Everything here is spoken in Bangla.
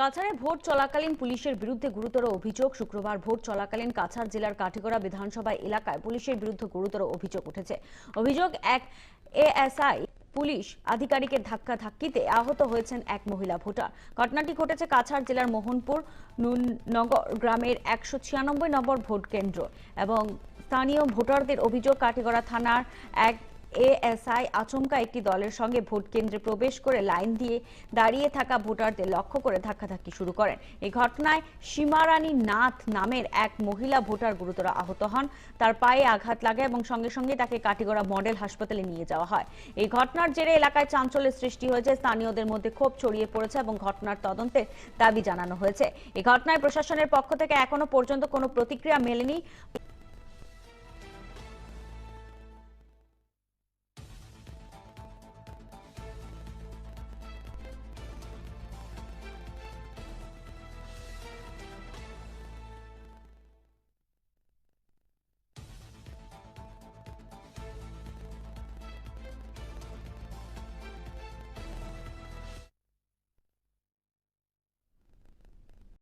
কাছাড়ে ভোট চলাকালীন পুলিশের বিরুদ্ধে গুরুতর অভিযোগ। শুক্রবার ভোট চলাকালীন কাছাড় জেলার কাঠিগড়া বিধানসভা এলাকায় পুলিশের বিরুদ্ধে গুরুতর অভিযোগ উঠেছে। অভিযোগ, এক এএসআই পুলিশ আধিকারিকের ধাক্কা ধাক্কিতে আহত হয়েছেন এক মহিলা ভোটার। ঘটনাটি ঘটেছে কাছাড় জেলার মোহনপুর নগর গ্রামের একশো ছিয়ানব্বই নম্বর ভোট কেন্দ্র এবং স্থানীয় ভোটারদের অভিযোগ, কাঠিগড়া থানার এক এএসআই আচমকা একটি দলের সঙ্গে ভোট কেন্দ্রে প্রবেশ করে লাইন দিয়ে দাঁড়িয়ে থাকা ভোটারদের লক্ষ্য করে ধাক্কাধাক্কি শুরু করেন। এই ঘটনায় সীমারানী নাথ নামের এক মহিলা ভোটার গুরুতর আহত হন। তার পায়ে আঘাত লাগে এবং সঙ্গে সঙ্গে তাকে কাটিগড়া মডেল হাসপাতালে নিয়ে যাওয়া হয়। এই ঘটনার জেরে এলাকায় চাঞ্চল্যের সৃষ্টি হয়েছে। স্থানীয়দের মধ্যে ক্ষোভ ছড়িয়ে পড়েছে এবং ঘটনার তদন্তের দাবি জানানো হয়েছে। এই ঘটনায় প্রশাসনের পক্ষ থেকে এখনও পর্যন্ত কোনো প্রতিক্রিয়া মেলেনি।